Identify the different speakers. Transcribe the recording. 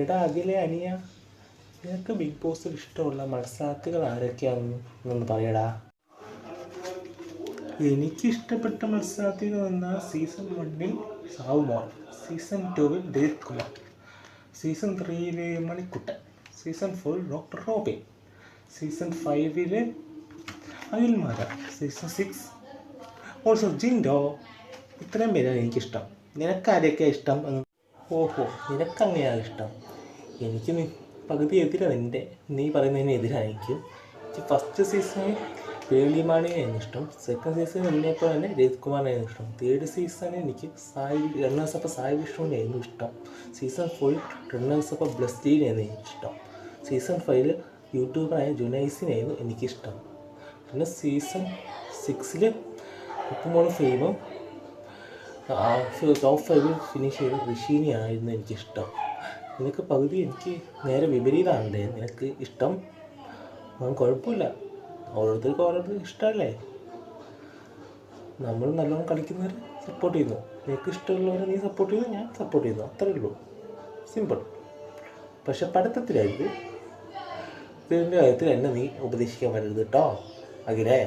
Speaker 1: എടാ അഖിലെ അനിയ നിനക്ക് ബിഗ് ബോസിൽ ഇഷ്ടമുള്ള മത്സരാർത്ഥികൾ ആരൊക്കെയാണെന്ന് ഒന്ന് പറയടാ. എനിക്ക് ഇഷ്ടപ്പെട്ട മത്സരാർത്ഥികൾ എന്നാൽ സീസൺ വണ്ണിൽ സാവുമോൻ സീസൺ ടുവിൽ Dileep Kumar season ത്രീയിലെ Manikuttan season four doctor Robin season ഫൈവിൽ അനിൽമാര സീസൺ സിക്സ് ഓൾസോ ജിൻഡോ. ഇത്രയും പേരാണ് എനിക്കിഷ്ടം. നിനക്കാരൊക്കെ ഇഷ്ടം എന്ന് ഓഹോ നിനക്കങ്ങനെയാണ് ഇഷ്ടം? എനിക്ക് നീ പകുതി എതിരാണ് എന്റെ നീ പറയുന്നതിന് എതിരാണ് എനിക്ക് ഫസ്റ്റ് സീസണിൽ പേളിമാണിയായിരുന്നു ഇഷ്ടം. സെക്കൻഡ് സീസണിൽ എന്നെപ്പോൾ തന്നെ രജിത് കുമാറിനായിരുന്നു ഇഷ്ടം. തേർഡ് സീസണിൽ എനിക്ക് സായി റണ്ണേഴ്സ് അപ്പം സായി വിഷ്ണുവിനായിരുന്നു ഇഷ്ടം. സീസൺ ഫോറിൽ റണ്ണേഴ്സ് അപ്പോൾ എനിക്ക് ഇഷ്ടം സീസൺ ഫൈവിൽ യൂട്യൂബറായ ജുനൈസിനായിരുന്നു എനിക്കിഷ്ടം. പിന്നെ സീസൺ സിക്സിൽ ഉപ്പുമോൾ ഫെയിമും ടോപ്പ് ഒരു ഫിനിഷ് ചെയ്ത ഋഷീനെയായിരുന്നു എനിക്കിഷ്ടം നിനക്ക് പകുതി എനിക്ക് നേരെ വിപരീതമാണല്ലേ നിനക്ക് ഇഷ്ടം കുഴപ്പമില്ല ഓരോരുത്തർക്കും ഓരോരുത്തർ ഇഷ്ടമല്ലേ നമ്മൾ നല്ലോണം കളിക്കുന്നവർ സപ്പോർട്ട് ചെയ്യുന്നു നിനക്ക് ഇഷ്ടമുള്ളവരെ നീ സപ്പോർട്ട് ചെയ്യുന്നു ഞാൻ സപ്പോർട്ട് ചെയ്യുന്നു അത്രേ ഉള്ളൂ സിമ്പിൾ പക്ഷെ പഠിത്തത്തിലായിട്ട് ഇതിന്റെ കാര്യത്തിൽ എന്നെ നീ ഉപദേശിക്കാൻ വരരുത് കേട്ടോ അഖിലേ